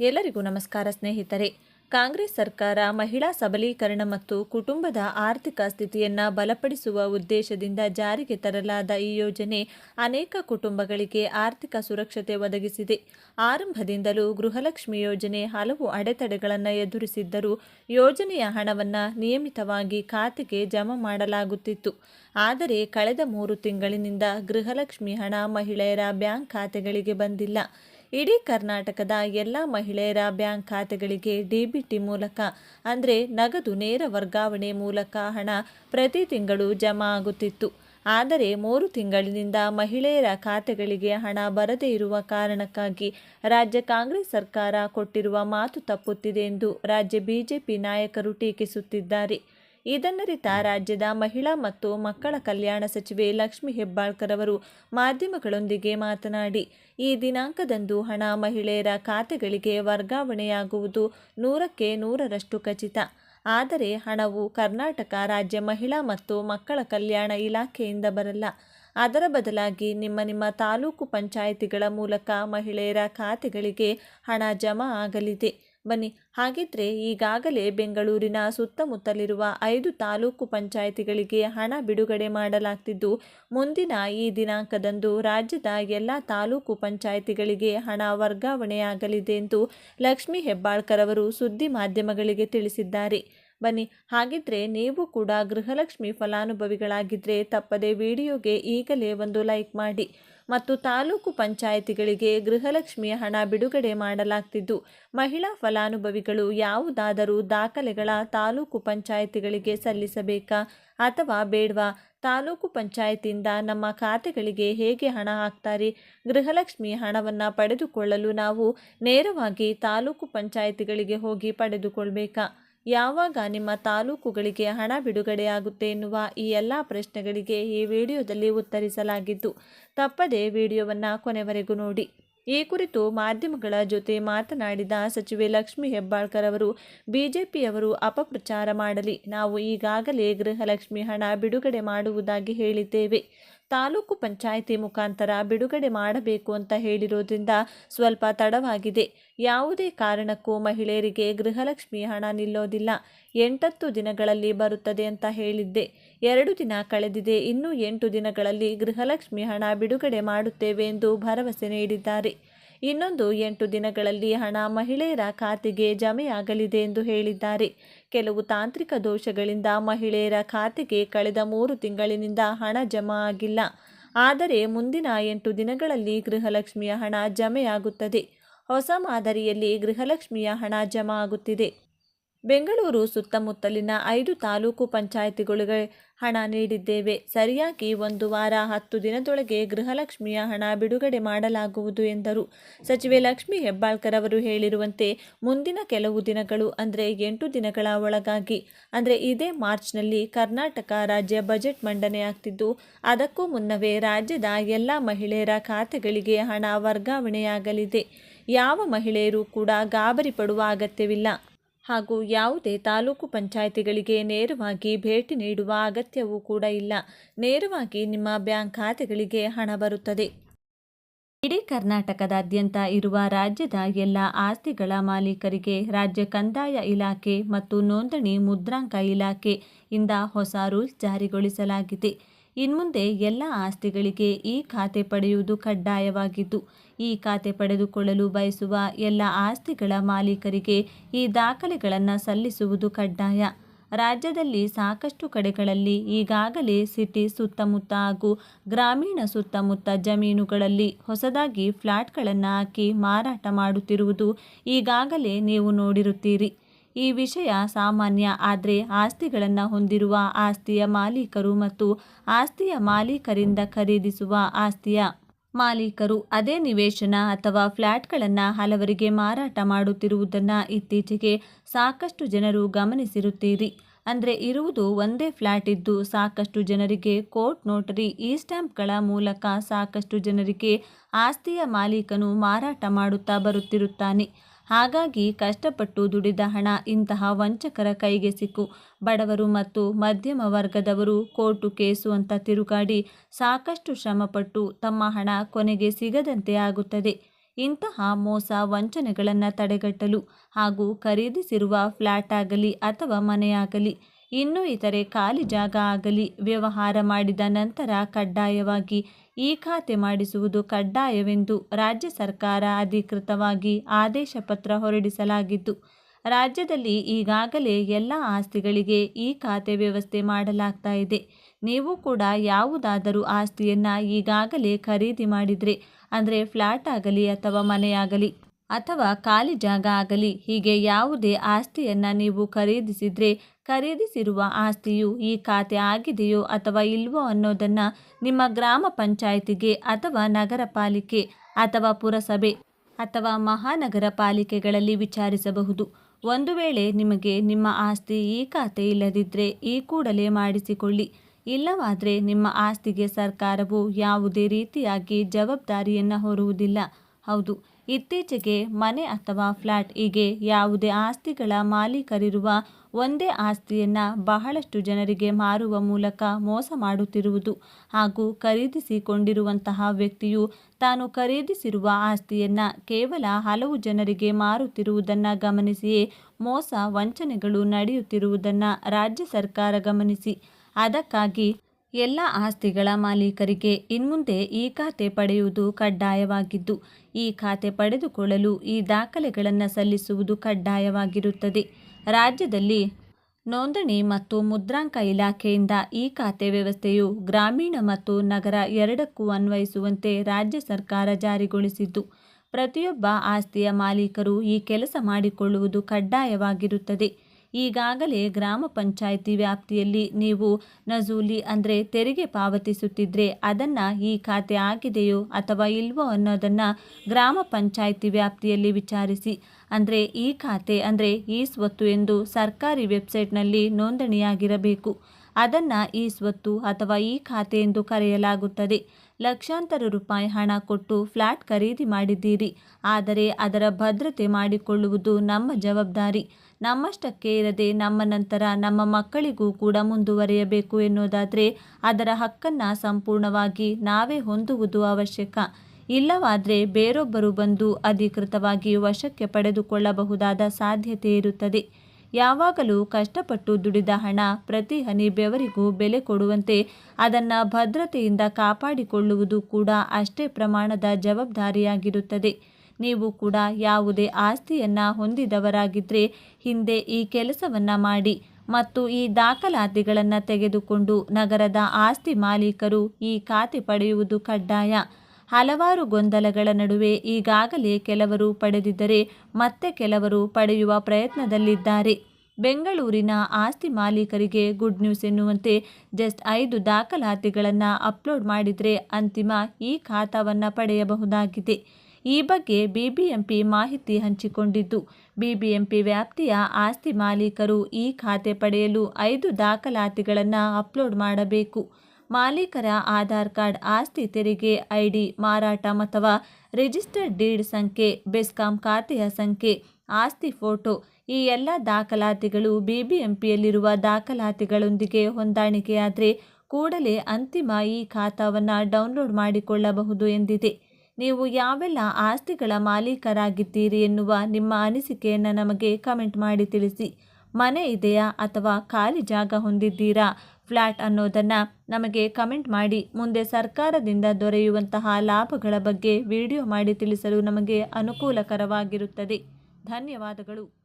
ಎಲ್ಲರಿಗೂ ನಮಸ್ಕಾರ ಸ್ನೇಹಿತರೆ. ಕಾಂಗ್ರೆಸ್ ಸರ್ಕಾರ ಮಹಿಳಾ ಸಬಲೀಕರಣ ಮತ್ತು ಕುಟುಂಬದ ಆರ್ಥಿಕ ಸ್ಥಿತಿಯನ್ನು ಬಲಪಡಿಸುವ ಉದ್ದೇಶದಿಂದ ಜಾರಿಗೆ ತರಲಾದ ಈ ಯೋಜನೆ ಅನೇಕ ಕುಟುಂಬಗಳಿಗೆ ಆರ್ಥಿಕ ಸುರಕ್ಷತೆ ಒದಗಿಸಿದೆ. ಆರಂಭದಿಂದಲೂ ಗೃಹಲಕ್ಷ್ಮಿ ಯೋಜನೆ ಹಲವು ಅಡೆತಡೆಗಳನ್ನು ಎದುರಿಸಿದ್ದರೂ ಯೋಜನೆಯ ಹಣವನ್ನು ನಿಯಮಿತವಾಗಿ ಖಾತೆಗೆ ಜಮಾ ಮಾಡಲಾಗುತ್ತಿತ್ತು. ಆದರೆ ಕಳೆದ ಮೂರು ತಿಂಗಳಿನಿಂದ ಗೃಹಲಕ್ಷ್ಮಿ ಹಣ ಮಹಿಳೆಯರ ಬ್ಯಾಂಕ್ ಖಾತೆಗಳಿಗೆ ಬಂದಿಲ್ಲ. ಇಡೀ ಕರ್ನಾಟಕದ ಎಲ್ಲ ಮಹಿಳೆಯರ ಬ್ಯಾಂಕ್ ಖಾತೆಗಳಿಗೆ ಡಿಬಿಟಿ ಮೂಲಕ, ಅಂದರೆ ನಗದು ನೇರ ವರ್ಗಾವಣೆ ಮೂಲಕ ಹಣ ಪ್ರತಿ ತಿಂಗಳು ಜಮಾ ಆಗುತ್ತಿತ್ತು. ಆದರೆ ಮೂರು ತಿಂಗಳಿನಿಂದ ಮಹಿಳೆಯರ ಖಾತೆಗಳಿಗೆ ಹಣ ಬರದೇ ಇರುವ ಕಾರಣಕ್ಕಾಗಿ ರಾಜ್ಯ ಕಾಂಗ್ರೆಸ್ ಸರ್ಕಾರ ಕೊಟ್ಟಿರುವ ಮಾತು ತಪ್ಪುತ್ತಿದೆ ಎಂದು ರಾಜ್ಯ ಬಿಜೆಪಿ ನಾಯಕರು ಟೀಕಿಸುತ್ತಿದ್ದಾರೆ. ಇದನ್ನರಿತ ರಾಜ್ಯದ ಮಹಿಳಾ ಮತ್ತು ಮಕ್ಕಳ ಕಲ್ಯಾಣ ಸಚಿವೆ ಲಕ್ಷ್ಮಿ ಹೆಬ್ಬಾಳ್ಕರ್ ಅವರು ಮಾಧ್ಯಮಗಳೊಂದಿಗೆ ಮಾತನಾಡಿ, ಈ ದಿನಾಂಕದಂದು ಹಣ ಮಹಿಳೆಯರ ಖಾತೆಗಳಿಗೆ ವರ್ಗಾವಣೆಯಾಗುವುದು ನೂರಕ್ಕೆ ನೂರರಷ್ಟು ಖಚಿತ. ಆದರೆ ಹಣವು ಕರ್ನಾಟಕ ರಾಜ್ಯ ಮಹಿಳಾ ಮತ್ತು ಮಕ್ಕಳ ಕಲ್ಯಾಣ ಇಲಾಖೆಯಿಂದ ಬರಲ್ಲ. ಅದರ ಬದಲಾಗಿ ನಿಮ್ಮ ನಿಮ್ಮ ತಾಲೂಕು ಪಂಚಾಯಿತಿಗಳ ಮೂಲಕ ಮಹಿಳೆಯರ ಖಾತೆಗಳಿಗೆ ಹಣ ಜಮಾ ಆಗಲಿದೆ. ಬನ್ನಿ. ಹಾಗಿದ್ರೆ ಈಗಾಗಲೇ ಬೆಂಗಳೂರಿನ ಸುತ್ತಮುತ್ತಲಿರುವ ಐದು ತಾಲೂಕು ಪಂಚಾಯಿತಿಗಳಿಗೆ ಹಣ ಬಿಡುಗಡೆ ಮಾಡಲಾಗ್ತಿದ್ದು, ಮುಂದಿನ ಈ ದಿನಾಂಕದಂದು ರಾಜ್ಯದ ಎಲ್ಲ ತಾಲೂಕು ಪಂಚಾಯಿತಿಗಳಿಗೆ ಹಣ ವರ್ಗಾವಣೆಯಾಗಲಿದೆ ಎಂದು ಲಕ್ಷ್ಮೀ ಹೆಬ್ಬಾಳ್ಕರ್ ಅವರು ಸುದ್ದಿ ಮಾಧ್ಯಮಗಳಿಗೆ ತಿಳಿಸಿದ್ದಾರೆ. ಬನ್ನಿ. ಹಾಗಿದ್ರೆ ನೀವು ಕೂಡ ಗೃಹಲಕ್ಷ್ಮಿ ಫಲಾನುಭವಿಗಳಾಗಿದ್ದರೆ ತಪ್ಪದೆ ವಿಡಿಯೋಗೆ ಈಗಲೇ ಒಂದು ಲೈಕ್ ಮಾಡಿ. ಮತ್ತು ತಾಲೂಕು ಪಂಚಾಯಿತಿಗಳಿಗೆ ಗೃಹಲಕ್ಷ್ಮಿಯ ಹಣ ಬಿಡುಗಡೆ ಮಾಡಲಾಗ್ತಿದ್ದು. ಮಹಿಳಾ ಫಲಾನುಭವಿಗಳು ಯಾವುದಾದರೂ ದಾಖಲೆಗಳ ತಾಲೂಕು ಪಂಚಾಯಿತಿಗಳಿಗೆ ಸಲ್ಲಿಸಬೇಕಾ ಅಥವಾ ಬೇಡವಾ? ತಾಲೂಕು ಪಂಚಾಯತಿಯಿಂದ ನಮ್ಮ ಖಾತೆಗಳಿಗೆ ಹೇಗೆ ಹಣ ಹಾಕ್ತಾರೆ? ಗೃಹಲಕ್ಷ್ಮಿ ಹಣವನ್ನು ಪಡೆದುಕೊಳ್ಳಲು ನಾವು ನೇರವಾಗಿ ತಾಲೂಕು ಪಂಚಾಯಿತಿಗಳಿಗೆ ಹೋಗಿ ಪಡೆದುಕೊಳ್ಬೇಕಾ? ಯಾವಾಗ ನಿಮ್ಮ ತಾಲೂಕುಗಳಿಗೆ ಹಣ ಬಿಡುಗಡೆಯಾಗುತ್ತೆ ಎನ್ನುವ ಈ ಎಲ್ಲ ಪ್ರಶ್ನೆಗಳಿಗೆ ಈ ವಿಡಿಯೋದಲ್ಲಿ ಉತ್ತರಿಸಲಾಗಿದ್ದು, ತಪ್ಪದೇ ವಿಡಿಯೋವನ್ನು ಕೊನೆವರೆಗೂ ನೋಡಿ. ಈ ಕುರಿತು ಮಾಧ್ಯಮಗಳ ಜೊತೆ ಮಾತನಾಡಿದ ಸಚಿವೆ ಲಕ್ಷ್ಮಿ ಹೆಬ್ಬಾಳ್ಕರ್ ಅವರು, ಬಿಜೆಪಿಯವರು ಅಪಪ್ರಚಾರ ಮಾಡಲಿ, ನಾವು ಈಗಾಗಲೇ ಗೃಹಲಕ್ಷ್ಮಿ ಹಣ ಬಿಡುಗಡೆ ಮಾಡುವುದಾಗಿ ಹೇಳಿದ್ದೇವೆ. ತಾಲೂಕು ಪಂಚಾಯಿತಿ ಮುಖಾಂತರ ಬಿಡುಗಡೆ ಮಾಡಬೇಕು ಅಂತ ಹೇಳಿರೋದ್ರಿಂದ ಸ್ವಲ್ಪ ತಡವಾಗಿದೆ. ಯಾವುದೇ ಕಾರಣಕ್ಕೂ ಮಹಿಳೆಯರಿಗೆ ಗೃಹಲಕ್ಷ್ಮಿ ಹಣ ನಿಲ್ಲೋದಿಲ್ಲ. ಎಂಟತ್ತು ದಿನಗಳಲ್ಲಿ ಬರುತ್ತದೆ ಅಂತ ಹೇಳಿದ್ದೆ. ಎರಡು ದಿನ ಕಳೆದಿದೆ. ಇನ್ನೂ ಎಂಟು ದಿನಗಳಲ್ಲಿ ಗೃಹಲಕ್ಷ್ಮಿ ಹಣ ಬಿಡುಗಡೆ ಮಾಡುತ್ತೇವೆ ಎಂದು ಭರವಸೆ ನೀಡಿದ್ದಾರೆ. ಇನ್ನೊಂದು ಎಂಟು ದಿನಗಳಲ್ಲಿ ಹಣ ಮಹಿಳೆಯರ ಖಾತೆಗೆ ಜಮೆಯಾಗಲಿದೆ ಎಂದು ಹೇಳಿದ್ದಾರೆ. ಕೆಲವು ತಾಂತ್ರಿಕ ದೋಷಗಳಿಂದ ಮಹಿಳೆಯರ ಖಾತೆಗೆ ಕಳೆದ ಮೂರು ತಿಂಗಳಿನಿಂದ ಹಣ ಜಮಾ ಆಗಿಲ್ಲ. ಆದರೆ ಮುಂದಿನ ಎಂಟು ದಿನಗಳಲ್ಲಿ ಗೃಹಲಕ್ಷ್ಮಿಯ ಹಣ ಜಮೆಯಾಗುತ್ತದೆ. ಹೊಸ ಮಾದರಿಯಲ್ಲಿ ಗೃಹಲಕ್ಷ್ಮಿಯ ಹಣ ಜಮಾ ಆಗುತ್ತಿದೆ. ಬೆಂಗಳೂರು ಸುತ್ತಮುತ್ತಲಿನ ಐದು ತಾಲೂಕು ಪಂಚಾಯಿತಿಗಳಿಗೆ ಹಣ ನೀಡಿದ್ದೇವೆ. ಸರಿಯಾಗಿ ಒಂದು ವಾರ ಹತ್ತು ದಿನದೊಳಗೆ ಗೃಹಲಕ್ಷ್ಮಿಯ ಹಣ ಬಿಡುಗಡೆ ಮಾಡಲಾಗುವುದು ಎಂದರು. ಸಚಿವೆ ಲಕ್ಷ್ಮಿ ಹೆಬ್ಬಾಳ್ಕರ್ ಅವರು ಹೇಳಿರುವಂತೆ, ಮುಂದಿನ ಕೆಲವು ದಿನಗಳು ಅಂದರೆ ಎಂಟು ದಿನಗಳ ಒಳಗಾಗಿ. ಅಂದರೆ ಇದೇ ಮಾರ್ಚ್ನಲ್ಲಿ ಕರ್ನಾಟಕ ರಾಜ್ಯ ಬಜೆಟ್ ಮಂಡನೆಯಾಗ್ತಿದ್ದು ಅದಕ್ಕೂ ಮುನ್ನವೇ ರಾಜ್ಯದ ಎಲ್ಲ ಮಹಿಳೆಯರ ಖಾತೆಗಳಿಗೆ ಹಣ ವರ್ಗಾವಣೆಯಾಗಲಿದೆ. ಯಾವ ಮಹಿಳೆಯರು ಕೂಡ ಗಾಬರಿ ಪಡುವ ಅಗತ್ಯವಿಲ್ಲ. ಹಾಗೂ ಯಾವುದೇ ತಾಲೂಕು ಪಂಚಾಯಿತಿಗಳಿಗೆ ನೇರವಾಗಿ ಭೇಟಿ ನೀಡುವ ಅಗತ್ಯವೂ ಕೂಡ ಇಲ್ಲ. ನೇರವಾಗಿ ನಿಮ್ಮ ಬ್ಯಾಂಕ್ ಖಾತೆಗಳಿಗೆ ಹಣ ಬರುತ್ತದೆ. ಇಡೀ ಕರ್ನಾಟಕದಾದ್ಯಂತ ಇರುವ ರಾಜ್ಯದ ಎಲ್ಲ ಆಸ್ತಿಗಳ ಮಾಲೀಕರಿಗೆ ರಾಜ್ಯ ಕಂದಾಯ ಇಲಾಖೆ ಮತ್ತು ನೋಂದಣಿ ಮುದ್ರಾಂಕ ಇಲಾಖೆಯಿಂದ ಹೊಸ ರೂಲ್ಸ್ ಜಾರಿಗೊಳಿಸಲಾಗಿದೆ. ಇನ್ಮುಂದೆ ಎಲ್ಲ ಆಸ್ತಿಗಳಿಗೆ ಈ ಖಾತೆ ಪಡೆಯುವುದು ಕಡ್ಡಾಯವಾಗಿದ್ದು, ಈ ಖಾತೆ ಪಡೆದುಕೊಳ್ಳಲು ಬಯಸುವ ಎಲ್ಲ ಆಸ್ತಿಗಳ ಮಾಲೀಕರಿಗೆ ಈ ದಾಖಲೆಗಳನ್ನು ಸಲ್ಲಿಸುವುದು ಕಡ್ಡಾಯ. ರಾಜ್ಯದಲ್ಲಿ ಸಾಕಷ್ಟು ಕಡೆಗಳಲ್ಲಿ ಈಗಾಗಲೇ ಸಿಟಿ ಸುತ್ತಮುತ್ತ ಹಾಗೂ ಗ್ರಾಮೀಣ ಸುತ್ತಮುತ್ತ ಜಮೀನುಗಳಲ್ಲಿ ಹೊಸದಾಗಿ ಫ್ಲಾಟ್ಗಳನ್ನು ಹಾಕಿ ಮಾರಾಟ ಮಾಡುತ್ತಿರುವುದು ಈಗಾಗಲೇ ನೀವು ನೋಡಿರುತ್ತೀರಿ. ಈ ವಿಷಯ ಸಾಮಾನ್ಯ, ಆದರೆ ಆಸ್ತಿಗಳನ್ನು ಹೊಂದಿರುವ ಆಸ್ತಿಯ ಮಾಲೀಕರು ಮತ್ತು ಆಸ್ತಿಯ ಮಾಲೀಕರಿಂದ ಖರೀದಿಸುವ ಆಸ್ತಿಯ ಮಾಲೀಕರು ಅದೇ ನಿವೇಶನ ಅಥವಾ ಫ್ಲ್ಯಾಟ್ಗಳನ್ನು ಹಲವರಿಗೆ ಮಾರಾಟ ಮಾಡುತ್ತಿರುವುದನ್ನು ಇತ್ತೀಚೆಗೆ ಸಾಕಷ್ಟು ಜನರು ಗಮನಿಸಿರುತ್ತೀರಿ. ಅಂದರೆ ಇರುವುದು ಒಂದೇ ಫ್ಲ್ಯಾಟ್ ಇದ್ದು ಸಾಕಷ್ಟು ಜನರಿಗೆ ಕೋರ್ಟ್ ನೋಟರಿ, ಈ ಸ್ಟ್ಯಾಂಪ್ಗಳ ಮೂಲಕ ಸಾಕಷ್ಟು ಜನರಿಗೆ ಆಸ್ತಿಯ ಮಾಲೀಕನು ಮಾರಾಟ ಮಾಡುತ್ತಾ ಬರುತ್ತಿರುತ್ತಾನೆ. ಹಾಗಾಗಿ ಕಷ್ಟಪಟ್ಟು ದುಡಿದ ಹಣ ಇಂತಹ ವಂಚಕರ ಕೈಗೆ ಸಿಕ್ಕು. ಬಡವರು ಮತ್ತು ಮಧ್ಯಮ ವರ್ಗದವರು ಕೋರ್ಟು ಕೇಸು ಅಂತ ತಿರುಗಾಡಿ ಸಾಕಷ್ಟು ಶ್ರಮಪಟ್ಟು ತಮ್ಮ ಹಣ ಕೊನೆಗೆ ಸಿಗದಂತೆ ಆಗುತ್ತದೆ. ಇಂತಹ ಮೋಸ ವಂಚನೆಗಳನ್ನು ತಡೆಗಟ್ಟಲು ಹಾಗೂ ಖರೀದಿಸಿರುವ ಫ್ಲ್ಯಾಟ್ ಆಗಲಿ ಅಥವಾ ಮನೆಯಾಗಲಿ ಇನ್ನು ಇತರೆ ಖಾಲಿ ಜಾಗ ಆಗಲಿ ವ್ಯವಹಾರ ಮಾಡಿದ ನಂತರ ಕಡ್ಡಾಯವಾಗಿ ಈ ಖಾತೆ ಮಾಡಿಸುವುದು ಕಡ್ಡಾಯವೆಂದು ರಾಜ್ಯ ಸರ್ಕಾರ ಅಧಿಕೃತವಾಗಿ ಆದೇಶ ಪತ್ರ ಹೊರಡಿಸಲಾಗಿದ್ದು, ರಾಜ್ಯದಲ್ಲಿ ಈಗಾಗಲೇ ಎಲ್ಲ ಆಸ್ತಿಗಳಿಗೆ ಈ ಖಾತೆ ವ್ಯವಸ್ಥೆ ಮಾಡಲಾಗ್ತಾ ಇದೆ. ನೀವು ಕೂಡ ಯಾವುದಾದರೂ ಆಸ್ತಿಯನ್ನು ಈಗಾಗಲೇ ಖರೀದಿ ಮಾಡಿದರೆ, ಅಂದರೆ ಫ್ಲ್ಯಾಟ್ ಆಗಲಿ ಅಥವಾ ಮನೆಯಾಗಲಿ ಅಥವಾ ಖಾಲಿ ಜಾಗ ಆಗಲಿ. ಹೀಗೆ ಯಾವುದೇ ಆಸ್ತಿಯನ್ನು ನೀವು ಖರೀದಿಸಿದರೆ ಖರೀದಿಸಿರುವ ಆಸ್ತಿಯು ಈ ಖಾತೆ ಆಗಿದೆಯೋ ಅಥವಾ ಇಲ್ವೋ ಅನ್ನೋದನ್ನು ನಿಮ್ಮ ಗ್ರಾಮ ಪಂಚಾಯಿತಿಗೆ ಅಥವಾ ನಗರ ಪಾಲಿಕೆ ಅಥವಾ ಪುರಸಭೆ ಅಥವಾ ಮಹಾನಗರ ಪಾಲಿಕೆಗಳಲ್ಲಿ ವಿಚಾರಿಸಬಹುದು. ಒಂದು ವೇಳೆ ನಿಮಗೆ ನಿಮ್ಮ ಆಸ್ತಿ ಈ ಖಾತೆ ಇಲ್ಲದಿದ್ದರೆ ಈ ಕೂಡಲೇ ಮಾಡಿಸಿಕೊಳ್ಳಿ. ಇಲ್ಲವಾದರೆ ನಿಮ್ಮ ಆಸ್ತಿಗೆ ಸರ್ಕಾರವು ಯಾವುದೇ ರೀತಿಯಾಗಿ ಜವಾಬ್ದಾರಿಯನ್ನು ಹೊರುವುದಿಲ್ಲ. ಹೌದು. ಇತ್ತೀಚೆಗೆ ಮನೆ ಅಥವಾ ಫ್ಲ್ಯಾಟ್ ಹೀಗೆ ಯಾವುದೇ ಆಸ್ತಿಗಳ ಮಾಲೀಕರಿರುವ ಒಂದೇ ಆಸ್ತಿಯನ್ನು ಬಹಳಷ್ಟು ಜನರಿಗೆ ಮಾರುವ ಮೂಲಕ ಮೋಸ ಮಾಡುತ್ತಿರುವುದು ಹಾಗೂ ಖರೀದಿಸಿಕೊಂಡಿರುವಂತಹ ವ್ಯಕ್ತಿಯು ತಾನು ಖರೀದಿಸಿರುವ ಆಸ್ತಿಯನ್ನು ಕೇವಲ ಹಲವು ಜನರಿಗೆ ಮಾರುತ್ತಿರುವುದನ್ನು ಗಮನಿಸಿಯೇ ಮೋಸ ವಂಚನೆಗಳು ನಡೆಯುತ್ತಿರುವುದನ್ನು ರಾಜ್ಯ ಸರ್ಕಾರ ಗಮನಿಸಿ. ಅದಕ್ಕಾಗಿ ಎಲ್ಲ ಆಸ್ತಿಗಳ ಮಾಲೀಕರಿಗೆ ಇನ್ಮುಂದೆ ಈ ಖಾತೆ ಪಡೆಯುವುದು ಕಡ್ಡಾಯವಾಗಿದ್ದು, ಈ ಖಾತೆ ಪಡೆದುಕೊಳ್ಳಲು ಈ ದಾಖಲೆಗಳನ್ನು ಸಲ್ಲಿಸುವುದು ಕಡ್ಡಾಯವಾಗಿರುತ್ತದೆ. ರಾಜ್ಯದಲ್ಲಿ ನೋಂದಣಿ ಮತ್ತು ಮುದ್ರಾಂಕ ಇಲಾಖೆಯಿಂದ ಈ ಖಾತೆ ವ್ಯವಸ್ಥೆಯು ಗ್ರಾಮೀಣ ಮತ್ತು ನಗರ ಎರಡಕ್ಕೂ ಅನ್ವಯಿಸುವಂತೆ ರಾಜ್ಯ ಸರ್ಕಾರ ಜಾರಿಗೊಳಿಸಿದ್ದು, ಪ್ರತಿಯೊಬ್ಬ ಆಸ್ತಿಯ ಮಾಲೀಕರು ಈ ಕೆಲಸ ಮಾಡಿಕೊಳ್ಳುವುದು ಕಡ್ಡಾಯವಾಗಿರುತ್ತದೆ. ಈಗಾಗಲೇ ಗ್ರಾಮ ಪಂಚಾಯಿತಿ ವ್ಯಾಪ್ತಿಯಲ್ಲಿ ನೀವು ನಜೂಲಿ ಅಂದರೆ ತೆರಿಗೆ ಪಾವತಿಸುತ್ತಿದ್ದರೆ ಅದನ್ನು ಈ ಖಾತೆ ಆಗಿದೆಯೋ ಅಥವಾ ಇಲ್ವೋ ಅನ್ನೋದನ್ನು ಗ್ರಾಮ ಪಂಚಾಯಿತಿ ವ್ಯಾಪ್ತಿಯಲ್ಲಿ ವಿಚಾರಿಸಿ. ಅಂದರೆ ಈ ಖಾತೆ ಅಂದರೆ ಈ ಸ್ವತ್ತು ಎಂದು ಸರ್ಕಾರಿ ವೆಬ್ಸೈಟ್ನಲ್ಲಿ ನೋಂದಣಿಯಾಗಿರಬೇಕು. ಅದನ್ನು ಈ ಸ್ವತ್ತು ಅಥವಾ ಈ ಖಾತೆ ಎಂದು ಕರೆಯಲಾಗುತ್ತದೆ. ಲಕ್ಷಾಂತರ ರೂಪಾಯಿ ಹಣ ಕೊಟ್ಟು ಫ್ಲ್ಯಾಟ್ ಖರೀದಿ ಮಾಡಿದ್ದೀರಿ. ಆದರೆ ಅದರ ಭದ್ರತೆ ಮಾಡಿಕೊಳ್ಳುವುದು ನಮ್ಮ ಜವಾಬ್ದಾರಿ. ನಮ್ಮಷ್ಟಕ್ಕೆ ಇರದೆ ನಮ್ಮ ನಂತರ ನಮ್ಮ ಮಕ್ಕಳಿಗೂ ಕೂಡ ಮುಂದುವರಿಯಬೇಕು ಎನ್ನುವುದಾದರೆ ಅದರ ಹಕ್ಕನ್ನು ಸಂಪೂರ್ಣವಾಗಿ ನಾವೇ ಹೊಂದುವುದು ಅವಶ್ಯಕ. ಇಲ್ಲವಾದರೆ ಬೇರೊಬ್ಬರು ಬಂದು ಅಧಿಕೃತವಾಗಿ ವಶಕ್ಕೆ ಪಡೆದುಕೊಳ್ಳಬಹುದಾದ ಸಾಧ್ಯತೆ ಇರುತ್ತದೆ. ಯಾವಾಗಲೂ ಕಷ್ಟಪಟ್ಟು ದುಡಿದ ಹಣ ಪ್ರತಿ ಹನಿ ಬೆವರಿಗೂ ಬೆಲೆ ಕೊಡುವಂತೆ ಅದನ್ನು ಭದ್ರತೆಯಿಂದ ಕಾಪಾಡಿಕೊಳ್ಳುವುದು ಕೂಡ ಅಷ್ಟೇ ಪ್ರಮಾಣದ ಜವಾಬ್ದಾರಿಯಾಗಿರುತ್ತದೆ. ನೀವು ಕೂಡ ಯಾವುದೇ ಆಸ್ತಿಯನ್ನು ಹೊಂದಿದವರಾಗಿದ್ದರೆ ಹಿಂದೆ ಈ ಕೆಲಸವನ್ನು ಮಾಡಿ ಮತ್ತು ಈ ದಾಖಲಾತಿಗಳನ್ನು ತೆಗೆದುಕೊಂಡು ನಗರದ ಆಸ್ತಿ ಮಾಲೀಕರು ಈ ಖಾತೆ ಪಡೆಯುವುದು ಕಡ್ಡಾಯ. ಹಲವಾರು ಗೊಂದಲಗಳ ನಡುವೆ ಈಗಾಗಲೇ ಕೆಲವರು ಪಡೆದಿದ್ದರೆ ಮತ್ತೆ ಕೆಲವರು ಪಡೆಯುವ ಪ್ರಯತ್ನದಲ್ಲಿದ್ದಾರೆ. ಬೆಂಗಳೂರಿನ ಆಸ್ತಿ ಮಾಲೀಕರಿಗೆ ಗುಡ್ ನ್ಯೂಸ್ ಎನ್ನುವಂತೆ ಜಸ್ಟ್ ಐದು ದಾಖಲಾತಿಗಳನ್ನು ಅಪ್ಲೋಡ್ ಮಾಡಿದರೆ ಅಂತಿಮ ಈ ಖಾತಾವನ್ನು ಪಡೆಯಬಹುದಾಗಿದೆ. ಈ ಬಗ್ಗೆ ಬಿಬಿಎಂಪಿ ಮಾಹಿತಿ ಹಂಚಿಕೊಂಡಿದ್ದು, ಬಿಬಿಎಂಪಿ ವ್ಯಾಪ್ತಿಯ ಆಸ್ತಿ ಮಾಲೀಕರು ಈ ಖಾತೆ ಪಡೆಯಲು ಐದು ದಾಖಲಾತಿಗಳನ್ನು ಅಪ್ಲೋಡ್ ಮಾಡಬೇಕು. ಮಾಲೀಕರ ಆಧಾರ್ ಕಾರ್ಡ್ ಆಸ್ತಿ ತೆರಿಗೆ ಐಡಿ, ಮಾರಾಟ ಅಥವಾ ರಿಜಿಸ್ಟರ್ಡ್ ಡೀಡ್ ಸಂಖ್ಯೆ, ಬೆಸ್ಕಾಂ ಖಾತೆಯ ಸಂಖ್ಯೆ, ಆಸ್ತಿ ಫೋಟೋ ಈ ಎಲ್ಲ ದಾಖಲಾತಿಗಳು ಬಿಬಿಎಂಪಿಯಲ್ಲಿರುವ ದಾಖಲಾತಿಗಳೊಂದಿಗೆ ಹೊಂದಾಣಿಕೆಯಾದರೆ ಕೂಡಲೇ ಅಂತಿಮ ಈ ಖಾತಾವನ್ನು ಡೌನ್ಲೋಡ್ ಮಾಡಿಕೊಳ್ಳಬಹುದು ಎಂದಿದೆ. ನೀವು ಯಾವೆಲ್ಲ ಆಸ್ತಿಗಳ ಮಾಲೀಕರಾಗಿದ್ದೀರಿ ಎನ್ನುವ ನಿಮ್ಮ ಅನಿಸಿಕೆಯನ್ನು ನಮಗೆ ಕಮೆಂಟ್ ಮಾಡಿ ತಿಳಿಸಿ. ಮನೆ ಇದೆಯಾ ಅಥವಾ ಖಾಲಿ ಜಾಗ ಹೊಂದಿದ್ದೀರಾ? ಫ್ಲ್ಯಾಟ್ ಅನ್ನೋದನ್ನು ನಮಗೆ ಕಮೆಂಟ್ ಮಾಡಿ. ಮುಂದೆ ಸರ್ಕಾರದಿಂದ ದೊರೆಯುವಂತಹ ಲಾಭಗಳ ಬಗ್ಗೆ ವಿಡಿಯೋ ಮಾಡಿ ತಿಳಿಸಲು ನಮಗೆ ಅನುಕೂಲಕರವಾಗಿರುತ್ತದೆ. ಧನ್ಯವಾದಗಳು.